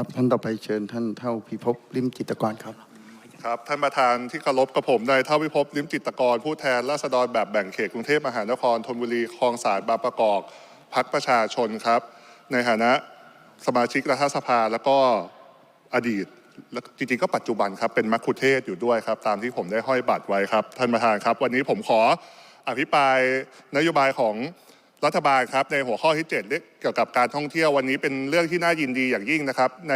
ครับท่านต่อไปเชิญท่านเท่าพิภพลิมจิตกรครับครับท่านประธานที่เคารพกับผมนายเท่าวิภพลิมจิตกร ผู้แทนราษฎรแบบแบ่งเขตกรุงเทพมหานครธนบุรีคลองสารบางประกอบพักประชาชนครับ ในฐานะสมาชิกรัฐสภาแล้วก็อดีตและจริงๆก็ปัจจุบันครับเป็นมัคคุเทศอยู่ด้วยครับ ตามที่ผมได้ห้อยบัตรไว้ครับ ท่านประธานครับ วันนี้ผมขออภิปรายนโยบายของ รัฐบาลครับในหัวข้อที่7เรื่องเกี่ยวกับการท่องเที่ยววันนี้เป็นเรื่องที่น่ายินดีอย่างยิ่งนะครับ ใน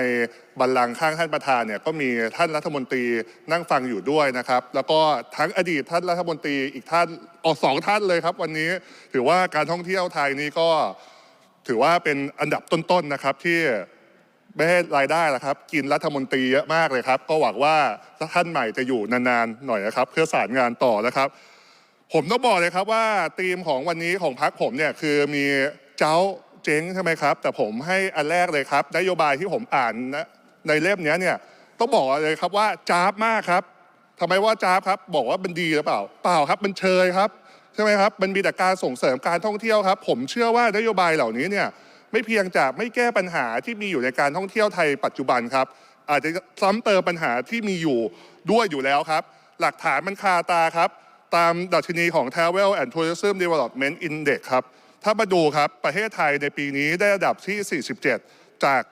บัลลังก์ข้างท่านประธานเนี่ยก็มีท่านรัฐมนตรีนั่งฟังอยู่ด้วยนะครับ แล้วก็ทั้งอดีตท่านรัฐมนตรีอีกท่านออกสองท่านเลยครับ วันนี้ถือว่าการท่องเที่ยวไทยนี้ก็ถือว่าเป็นอันดับต้นๆนะครับที่ไม่ให้รายได้ละครับ กินรัฐมนตรีเยอะมากเลยครับ ก็หวังว่าท่านใหม่จะอยู่นานๆหน่อยนะครับ เพื่อสารงานต่อนะครับ ผมต้องบอกเลยครับว่าธีมของวันนี้ของพรรคผมเนี่ยคือมีเจ้าเจ๊งใช่ไหมครับ แต่ผมให้อันแรกเลยครับ นโยบายที่ผมอ่านนะในเล่มนี้เนี่ยต้องบอกเลยครับว่าจ้าบมากครับทำไมว่าจ้าบครับ บอกว่ามันดีหรือเปล่า เปล่าครับมันเชยครับใช่ไหมครับมันมีแต่การส่งเสริมการท่องเที่ยวครับ ผมเชื่อว่านโยบายเหล่านี้เนี่ยไม่เพียงจะไม่แก้ปัญหาที่มีอยู่ในการท่องเที่ยวไทยปัจจุบันครับ อาจจะซ้ำเติมปัญหาที่มีอยู่ด้วยอยู่แล้วครับ หลักฐานมันคาตาครับ ตามดัชนีของ Travel and Tourism Development Index ครับ ถ้ามาดูครับ ประเทศไทยในปีนี้ได้ระดับที่ 47 จาก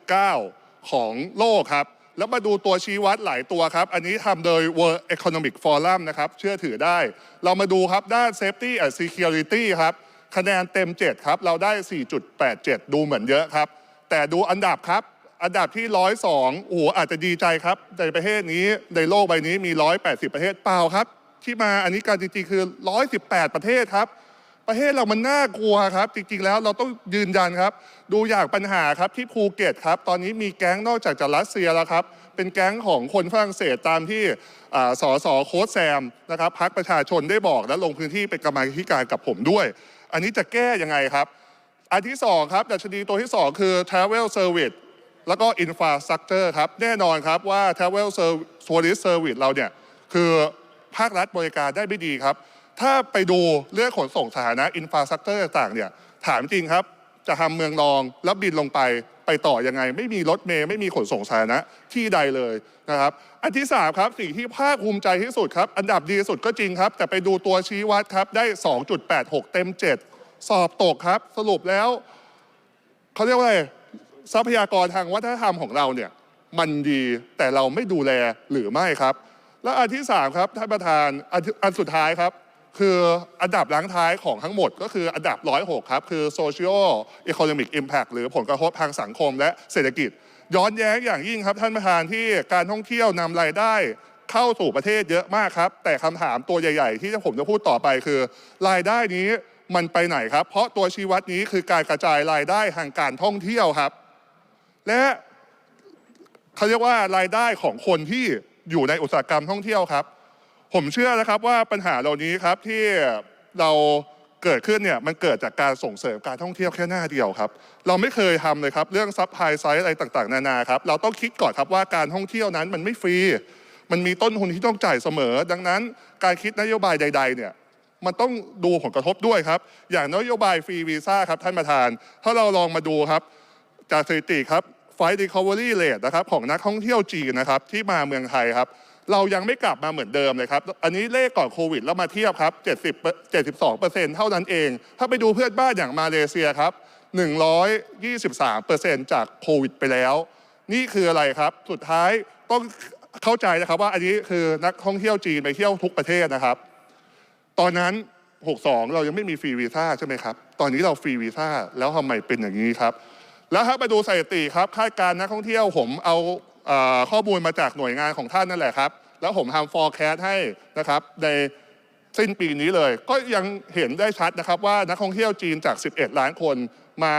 119 ของโลกครับ แล้วมาดูตัวชี้วัดหลายตัวครับ อันนี้ทำโดย World Economic Forum นะครับ เชื่อถือได้ เรามาดูครับ ด้าน Safety and Security ครับ คะแนนเต็ม 7 ครับ เราได้ 4.87 ดูเหมือนเยอะครับ แต่ดูอันดับครับอันดับที่ 102 โอ้โหอาจจะดีใจครับ ในประเทศนี้ในโลกใบนี้มี 180 ประเทศเปล่าครับ ที่มาอันนี้การจริงๆคือ 118 ประเทศครับ ประเทศเรามันน่ากลัวครับ จริงๆแล้วเราต้องยืนยันครับ ดูอย่างปัญหาครับที่ภูเก็ตครับ ตอนนี้มีแก๊งนอกจากจากรัสเซียแล้วครับ เป็นแก๊งของคนฝรั่งเศสตามที่อ่าสสโค้ดแซมนะครับพักประชาชนได้บอกและลงพื้นที่เป็นกรรมาธิการกับผมด้วย อันนี้จะแก้ยังไงครับ อันที่สองครับดัชนีตัวที่สองคือ travel service แล้วก็ infrastructure ครับแน่นอนครับว่า travel Ser- tourist service เราเนี่ยคือ ภาครัฐบริการได้ไม่ดีครับ ถ้าไปดูเรื่องขนส่งสาธารณะ infrastructure ต่างเนี่ยถามจริงครับ จะทำเมืองรองแล้วบินลงไปไปต่อยังไง ไม่มีรถเมล์ไม่มีขนส่งสาธารณะที่ใดเลยนะครับ อันที่สามครับสิ่งที่ภาคภูมิใจที่สุดครับ อันดับดีสุดก็จริงครับ แต่ไปดูตัวชี้วัดครับได้ 2.86 เต็ม 7 สอบตกครับ สรุปแล้วเขาเรียกว่าอะไรทรัพยากรทางวัฒนธรรมของเราเนี่ยมันดีแต่เราไม่ดูแลหรือไม่ครับ และอันที่สามครับท่านประธานอันอันสุดท้ายครับ คืออันดับล้างท้ายของทั้งหมดก็คืออันดับ 106 ครับ คือ social economic impact หรือผลกระทบทางสังคมและเศรษฐกิจ ย้อนแย้งอย่างยิ่งครับท่านประธานที่การท่องเที่ยวนำรายได้เข้าสู่ประเทศเยอะมากครับ แต่คำถามตัวใหญ่ ๆ ที่ผมจะพูดต่อไปคือ รายได้นี้มันไปไหนครับ เพราะตัวชี้วัดนี้คือการกระจายรายได้ทางการท่องเที่ยวครับ และเขาเรียกว่ารายได้ของคนที่ อยู่ในอุตสาหกรรมท่องเที่ยวครับ ผมเชื่อนะครับว่าปัญหาเหล่านี้ครับที่เราเกิดขึ้นเนี่ยมันเกิดจากการส่งเสริมการท่องเที่ยวแค่หน้าเดียวครับ เราไม่เคยทำเลยครับเรื่องซับไพลไซส์อะไรต่างๆ นานาครับเราต้องคิดก่อนครับว่าการท่องเที่ยวนั้นมันไม่ฟรี มันมีต้นทุนที่ต้องจ่ายเสมอ ดังนั้นการคิดนโยบายใด ๆ เนี่ยมันต้องดูผลกระทบด้วยครับ อย่างนโยบายฟรีวีซ่าครับท่านประธาน ถ้าเราลองมาดูครับ จากสถิติครับ ไฟ recovery rate นะครับของนักท่องเที่ยวจีนนะครับที่มาเมืองไทยครับเรายังไม่กลับมาเหมือนเดิมเลยครับ อันนี้เลขก่อนโควิดแล้วมาเทียบครับ70 72เปอร์เซ็นต์เท่านั้นเอง ถ้าไปดูเพื่อนบ้านอย่างมาเลเซียครับ 123เปอร์เซ็นต์จากโควิดไปแล้ว นี่คืออะไรครับ สุดท้ายต้องเข้าใจนะครับว่าอันนี้คือนักท่องเที่ยวจีนไปเที่ยวทุกประเทศนะครับ ตอนนั้น 62 เรายังไม่มีฟรีวีซ่าใช่ไหมครับ ตอนนี้เราฟรีวีซ่าแล้วทำไมเป็นอย่างนี้ครับ แล้วถ้าไปดูสถิติครับคาดการณ์นักท่องเที่ยวผมเอาเออข้อมูลมาจากหน่วยงานของท่านนั่นแหละครับ แล้วผมทำฟอร์แคสให้นะครับในสิ้นปีนี้เลย ก็ยังเห็นได้ชัดนะครับว่านักท่องเที่ยวจีนจาก 11 ล้านคนมา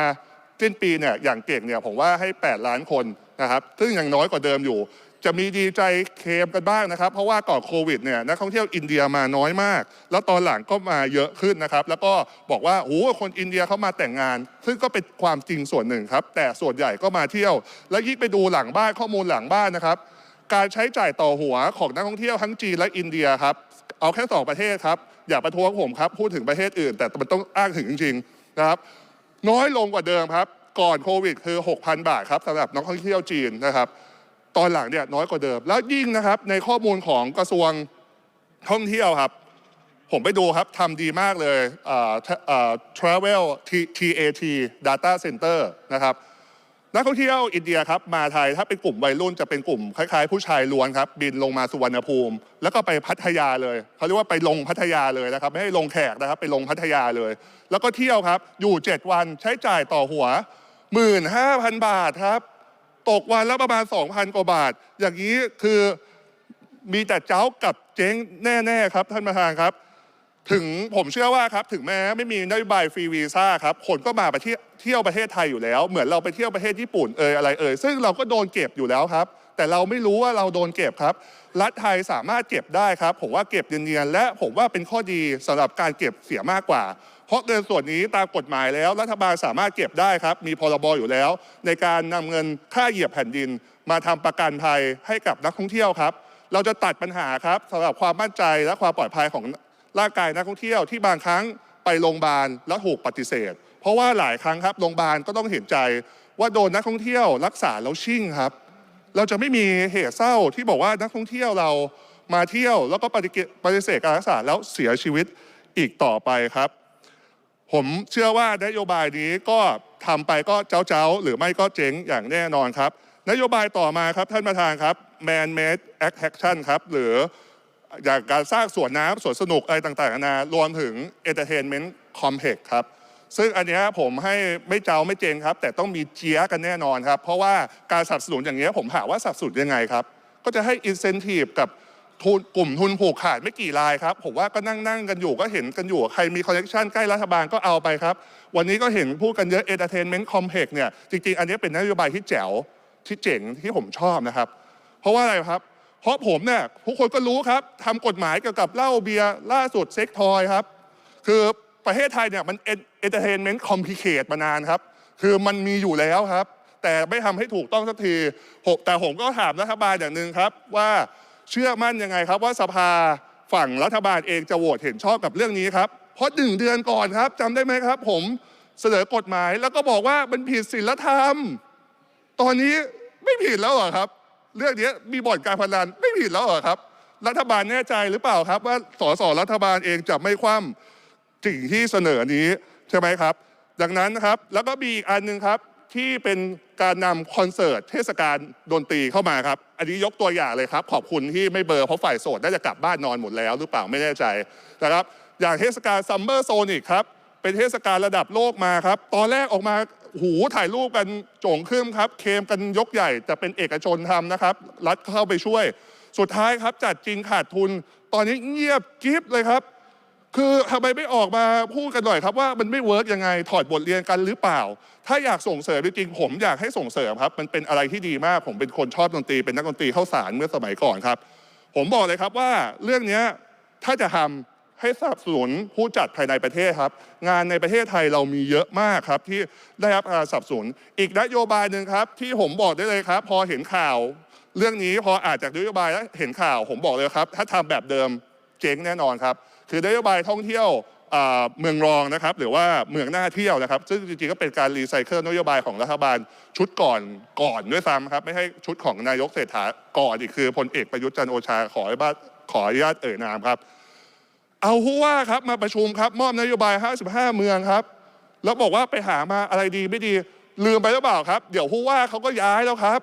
สิ้นปีเนี่ยอย่างเก่งเนี่ยผมว่าให้ 8 ล้านคนนะครับซึ่งยังน้อยกว่าเดิมอยู่จะมีดีใจเคมกันบ้างนะครับ เพราะว่าก่อนโควิดเนี่ยนักท่องเที่ยวอินเดียมาน้อยมาก แล้วตอนหลังก็มาเยอะขึ้นนะครับ แล้วก็บอกว่าโอ้โหคนอินเดียเขามาแต่งงาน ซึ่งก็เป็นความจริงส่วนหนึ่งครับ แต่ส่วนใหญ่ก็มาเที่ยว แล้วยิ่งไปดูหลังบ้านข้อมูลหลังบ้านนะครับ การใช้จ่ายต่อหัวของนักท่องเที่ยวทั้งจีนและอินเดียครับเอาแค่สองประเทศครับอย่าประท้วงผมครับพูดถึงประเทศอื่น แต่มันต้องอ้างถึงจริงๆนะครับ น้อยลงกว่าเดิมครับ ก่อนโควิดคือ 6,000 บาทครับสำหรับนักท่องเที่ยวจีนนะครับ ตอนหลังเนี่ยน้อยกว่าเดิม แล้วยิ่งนะครับในข้อมูลของกระทรวงท่องเที่ยวครับ ผมไปดูครับทำดีมากเลย travel TAT data center นะครับนักท่องเที่ยวอินเดียครับมาไทยถ้าเป็นกลุ่มวัยรุ่นจะเป็นกลุ่มคล้ายๆ ผู้ชายล้วนครับบินลงมาสุวรรณภูมิ แล้วก็ไปพัทยาเลยเขาเรียกว่าไปลงพัทยาเลยนะครับไม่ให้ลงแขกนะครับไปลงพัทยาเลย แล้วก็เที่ยวครับอยู่ 7 วันใช้จ่ายต่อหัว 15,000 บาทครับ ตกวันละประมาณ 2,000 กว่าบาท อย่างนี้คือมีแต่เจ้ากับเจ๊งแน่ๆครับท่านประธานครับ ถึงผมเชื่อว่าครับถึงแม้ไม่มีนโยบายฟรีวีซ่าครับคนก็มาประเทศเที่ยวประเทศไทยอยู่แล้ว เหมือนเราไปเที่ยวประเทศญี่ปุ่นเอยอะไรเอยซึ่งเราก็โดนเก็บอยู่แล้วครับ แต่เราไม่รู้ว่าเราโดนเก็บครับ รัฐไทยสามารถเก็บได้ครับ ผมว่าเก็บเนียนๆและผมว่าเป็นข้อดีสำหรับการเก็บเสียมากกว่า เพราะเงินส่วนนี้ตามกฎหมายแล้ว รัฐบาลสามารถเก็บได้ครับ มีพรบอยู่แล้ว ในการนำเงินค่าเหยียบแผ่นดิน มาทำประกันภัยให้กับนักท่องเที่ยวครับ เราจะตัดปัญหาครับสำหรับความมั่นใจและความปลอดภัยของร่างกายนักท่องเที่ยวที่บางครั้งไปโรงพยาบาลแล้วถูกปฏิเสธ เพราะว่าหลายครั้งครับโรงพยาบาลก็ต้องเห็นใจว่าโดนนักท่องเที่ยวรักษาแล้วชิ่งครับ เราจะไม่มีเหตุเศร้าที่บอกว่านักท่องเที่ยวเรามาเที่ยวแล้วก็ปฏิเกปฏิเสธการรักษาแล้วเสียชีวิตอีกต่อไปครับ ผมเชื่อว่านโยบายนี้ก็ทำไปก็เจ้าๆหรือไม่ก็เจ๊งอย่างแน่นอนครับ นโยบายต่อมาครับท่านประธานครับ man made action ครับหรืออย่างการสร้างสวนน้ำสวนสนุกอะไรต่างๆนานารวมถึง entertainment complex ครับซึ่งอันนี้ผมให้ไม่เจ้าไม่เจงครับ แต่ต้องมีเจียกันแน่นอนครับ เพราะว่าการสนับสนุนอย่างเงี้ผมถามว่าสนับสนุนยังไงครับ ก็จะให้ incentive กับ ทุนกลุ่มทุนผูกขาดไม่กี่รายครับ ผมว่าก็นั่งนั่งกันอยู่ก็เห็นกันอยู่ ใครมีคอนเนคชันใกล้รัฐบาลก็เอาไปครับ วันนี้ก็เห็นพูดกันเยอะ entertainment complex เนี่ยจริง ๆ อันนี้เป็นนโยบายที่แจ๋วที่เจ๋งที่ผมชอบนะครับ เพราะว่าอะไรครับ เพราะผมเนี่ยทุกคนก็รู้ครับทำกฎหมายเกี่ยวกับเหล้าเบียร์ล่าสุดเซ็กทอยครับ คือประเทศไทยเนี่ยมันเอนเตอร์เทนเมนต์คอมพลิเคตมานานครับ คือมันมีอยู่แล้วครับ แต่ไม่ทำให้ถูกต้องสักทีแต่ผมก็ถามรัฐบาลอย่างหนึ่งครับว่า เชื่อมั่นยังไงครับว่าสภาฝั่งรัฐบาลเองจะโหวตเห็นชอบกับเรื่องนี้ครับ เพราะหนึ่งเดือนก่อนครับจำได้ไหมครับ ผมเสนอกฎหมายแล้วก็บอกว่ามันผิดศีลธรรม ตอนนี้ไม่ผิดแล้วเหรอครับ เรื่องนี้มีบ่อนการพนันไม่ผิดแล้วเหรอครับ รัฐบาลแน่ใจหรือเปล่าครับ ว่าสสรัฐบาลเองจะไม่คว่ำสิ่งที่เสนอนี้ใช่ไหมครับ ดังนั้นนะครับแล้วก็มีอีกอันหนึ่งครับ ที่เป็นการนำคอนเสิร์ตเทศกาลดนตรีเข้ามาครับ อันนี้ยกตัวอย่างเลยครับ ขอบคุณที่ไม่เบอร์เพราะฝ่ายโสดน่าจะกลับบ้านนอนหมดแล้วหรือเปล่าไม่แน่ใจนะครับ อย่างเทศกาลซัมเมอร์โซนิกครับเป็นเทศกาลระดับโลกมาครับ ตอนแรกออกมาหูถ่ายรูปกันโจ่งขึ้นครับ เคมกันยกใหญ่แต่เป็นเอกชนทำนะครับ รัฐเข้าไปช่วย สุดท้ายครับจัดจริงขาดทุน ตอนนี้เงียบกิฟเลยครับ คือทำไมไม่ออกมาพูดกันหน่อยครับว่ามันไม่เวิร์กยังไงถอดบทเรียนกันหรือเปล่า ถ้าอยากส่งเสริมจริงผมอยากให้ส่งเสริมครับ มันเป็นอะไรที่ดีมากผมเป็นคนชอบดนตรีเป็นนักดนตรีเข้าสารเมื่อสมัยก่อนครับ ผมบอกเลยครับว่าเรื่องนี้ถ้าจะทำให้สนับสนุนผู้จัดภายในประเทศครับ งานในประเทศไทยเรามีเยอะมากครับที่ได้รับการสนับสนุน อีกนโยบายหนึ่งครับ ที่ผมบอกได้เลยครับ พอเห็นข่าว เรื่องนี้พออ่านจากนโยบายแล้วเห็นข่าว ผมบอกเลยครับ ถ้าทำแบบเดิมเจ๊งแน่นอนครับ คือนโยบายท่องเที่ยวเมืองรองนะครับหรือว่าเมืองหน่าเที่ยวนะครับ ซึ่งจริงๆก็เป็นการรีไซเคิลนโยบายของรัฐบาลชุดก่อนก่อนด้วยซ้ำครับ ไม่ให้ชุดของนายกเศรษฐาก่อนอีกคือพลเอกประยุทธ์จันโอชาขอให้บ้าขออนุญาตเอ่ยนามครับ เอาผู้ว่าครับมาประชุมครับ มอบนโยบาย 55 เมืองครับ แล้วบอกว่าไปหามาอะไรดีไม่ดีลืมไปหรือเปล่าครับ เดี๋ยวผู้ว่าเขาก็ย้ายแล้วครับ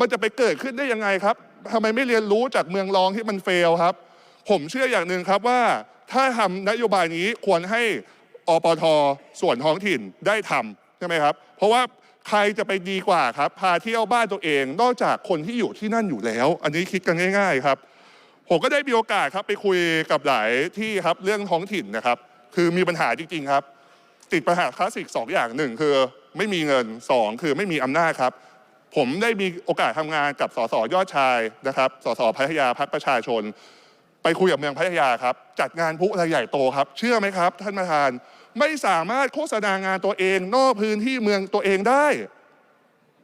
มันจะไปเกิดขึ้นได้ยังไงครับทำไมไม่เรียนรู้จากเมืองรองที่มันเฟลครับ ผมเชื่ออย่างหนึ่งครับว่าถ้าทำนโยบายนี้ควรให้อปทส่วนท้องถิ่นได้ทำใช่ไหมครับ เพราะว่าใครจะไปดีกว่าครับ พาเที่ยวบ้านตัวเอง นอกจากคนที่อยู่ที่นั่นอยู่แล้ว อันนี้คิดกันง่าย ๆครับ ผมก็ได้มีโอกาสครับไปคุยกับหลายที่ครับเรื่องท้องถิ่นนะครับ คือมีปัญหาจริงๆครับ ติดปัญหาคลาสสิกสองอย่างหนึ่งคือไม่มีเงินสองคือไม่มีอำนาจครับ ผมได้มีโอกาสทำงานกับสสยอดชายนะครับสสพัทยาพักประชาชน ไปคุยกับเมืองพัทยาครับ จัดงานพลุอะไรใหญ่โตครับ เชื่อไหมครับ ท่านประธานไม่สามารถโฆษณางานตัวเอง นอกพื้นที่เมืองตัวเองได้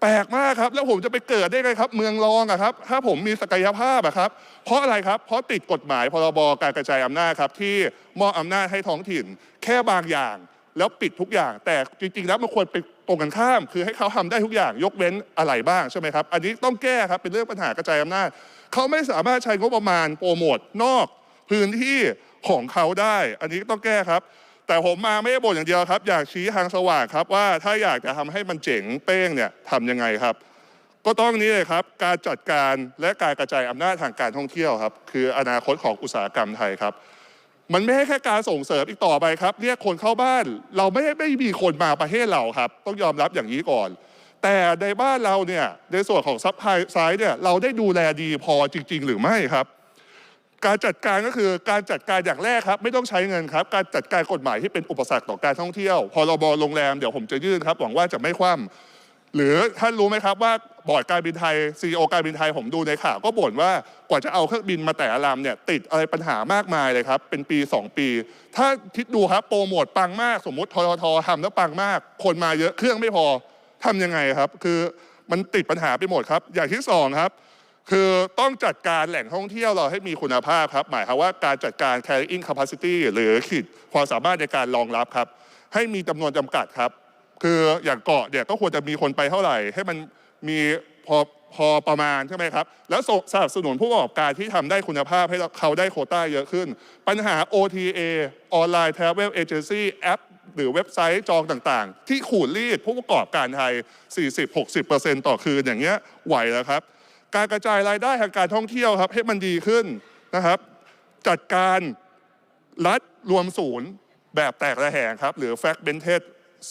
แปลกมากครับ แล้วผมจะไปเกิดได้ไงครับ เมืองรองอะครับ ถ้าผมมีศักยภาพอะครับ เพราะอะไรครับเพราะติดกฎหมายพรบการกระจายอำนาจครับ ที่มอบอำนาจให้ท้องถิ่น แค่บางอย่าง แล้วปิดทุกอย่าง แต่จริงๆแล้วมันควรเป็น ตรงกันข้าม คือให้เขาทำได้ทุกอย่างยกเว้นอะไรบ้างใช่ไหมครับ อันนี้ต้องแก้ครับเป็นเรื่องปัญหากระจายอำนาจเขาไม่สามารถใช้งบประมาณโปรโมทนอกพื้นที่ของเขาได้ อันนี้ต้องแก้ครับ แต่ผมมาไม่ได้บ่นอย่างเดียวครับ อยากชี้ทางสว่างครับว่าถ้าอยากจะทำให้มันเจ๋งเป้งเนี่ยทำยังไงครับ ก็ต้องนี้เลยครับ การจัดการและการกระจายอำนาจทางการท่องเที่ยวครับ คืออนาคตของอุตสาหกรรมไทยครับ มันไม่ใช่แค่การส่งเสริมอีกต่อไปครับ เรียกคนเข้าบ้าน เราไม่ได้ไม่มีคนมาประเทศเราครับ ต้องยอมรับอย่างนี้ก่อน แต่ในบ้านเราเนี่ยในส่วนของซัพพลายซ้ายเนี่ยเราได้ดูแลดีพอจริง ๆ หรือไม่ครับ การจัดการก็คือการจัดการอย่างแรกครับ ไม่ต้องใช้เงินครับ การจัดการกฎหมายที่เป็นอุปสรรคต่อการท่องเที่ยวพรบโรงแรมเดี๋ยวผมจะยื่นครับหวังว่าจะไม่คว่ำ หรือท่านรู้ไหมครับว่าบอร์ดการบินไทยซีอการบินไทยผมดูในข่าวก็บ่นว่ากว่าจะเอาเครื่องบินมาแต่ละลำเนี่ยติดอะไรปัญหามากมายเลยครับเป็นปี 2 ปี ถ้าคิดดูครับโปรโมทปังมากสมมติททททำแล้วปังมาก คนมาเยอะเครื่องไม่พอทำยังไงครับ คือมันติดปัญหาไปหมดครับ อย่างที่สองครับคือต้องจัดการแหล่งท่องเที่ยวเราให้มีคุณภาพครับ หมายความว่าการจัดการ carrying capacity หรือขีดความสามารถในการรองรับครับ ให้มีจำนวนจำกัดครับ คืออย่างเกาะเนี่ยก็ควรจะมีคนไปเท่าไหร่ ให้มันมีพอพอประมาณใช่ไหมครับ แล้วสนับสนุนผู้ประกอบการที่ทำได้คุณภาพให้เขาได้โคต้าเยอะขึ้น ปัญหา OTA Online Travel Agency แอปหรือเว็บไซต์จองต่างๆ ที่ขูดรีดผู้ประกอบการไทย 40-60%ต่อคืนอย่างเงี้ยไหวแล้วครับ การกระจายรายได้ทางการท่องเที่ยวครับให้มันดีขึ้นนะครับ จัดการรัฐรวมศูนย์แบบแตกระแหงครับ หรือ fragmented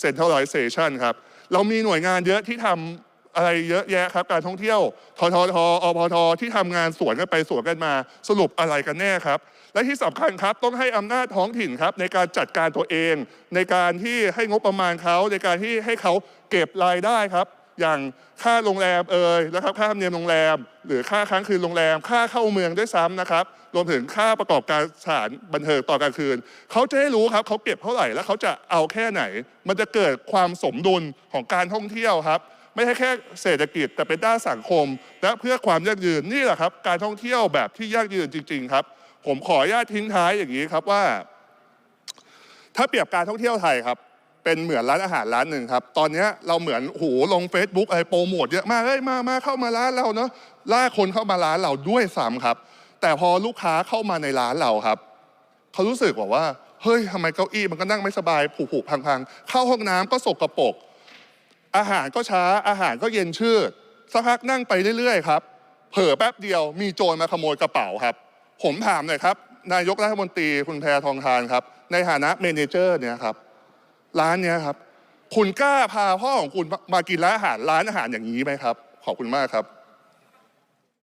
centralization ครับ เรามีหน่วยงานเยอะที่ทำอะไรเยอะแยะครับ การท่องเที่ยวทททอพทที่ทำงานสวนกันไปสวนกันมา สรุปอะไรกันแน่ครับ และที่สำคัญครับต้องให้อำนาจท้องถิ่นครับในการจัดการตัวเอง ในการที่ให้งบประมาณเขาในการที่ให้เขาเก็บรายได้ครับ อย่างค่าโรงแรมเอ่ยนะครับค่าธรรมเนียมโรงแรม หรือค่าค้างคืนโรงแรม ค่าเข้าเมืองด้วยซ้ำนะครับรวมถึงค่าประกอบการสถานบันเทิงต่อกลางคืน เขาจะได้รู้ครับเขาเก็บเท่าไหร่ แล้วเขาจะเอาแค่ไหน มันจะเกิดความสมดุลของการท่องเที่ยวครับ ไม่ใช่แค่เศรษฐกิจแต่เป็นด้านสังคม และเพื่อความยั่งยืนนี่แหละครับ การท่องเที่ยวแบบที่ยั่งยืนจริง ๆ ครับ ผมขออนุญาตทิ้งท้ายอย่างนี้ครับว่า ถ้าเปรียบการท่องเที่ยวไทยครับ เป็นเหมือนร้านอาหารร้านหนึ่งครับ ตอนนี้เราเหมือนโอ้โหลง Facebook อะไรโปรโมทเยอะมากเฮ้ยมามาเข้ามาร้านเราเนาะล่าคนเข้ามาร้านเราด้วยซ้ำครับ แต่พอลูกค้าเข้ามาในร้านเราครับเขารู้สึกบอกว่าเฮ้ยทำไมเก้าอี้มันก็นั่งไม่สบายผุผุพังพังๆ เข้าห้องน้ำก็สกปรกอาหารก็ช้าอาหารก็เย็นชืดสักพักนั่งไปเรื่อยๆครับ เผลอแป๊บเดียวมีโจรมาขโมยกระเป๋าครับ ผมถามหน่อยครับ นายกรัฐมนตรีคุณแพทองทานครับ ในฐานะเมนเจอร์เนี่ยครับ ร้านเนี้ยครับ คุณกล้าพาพ่อของคุณมากินร้านอาหารร้านอาหารอย่างนี้ไหมครับ ขอบคุณมากครับ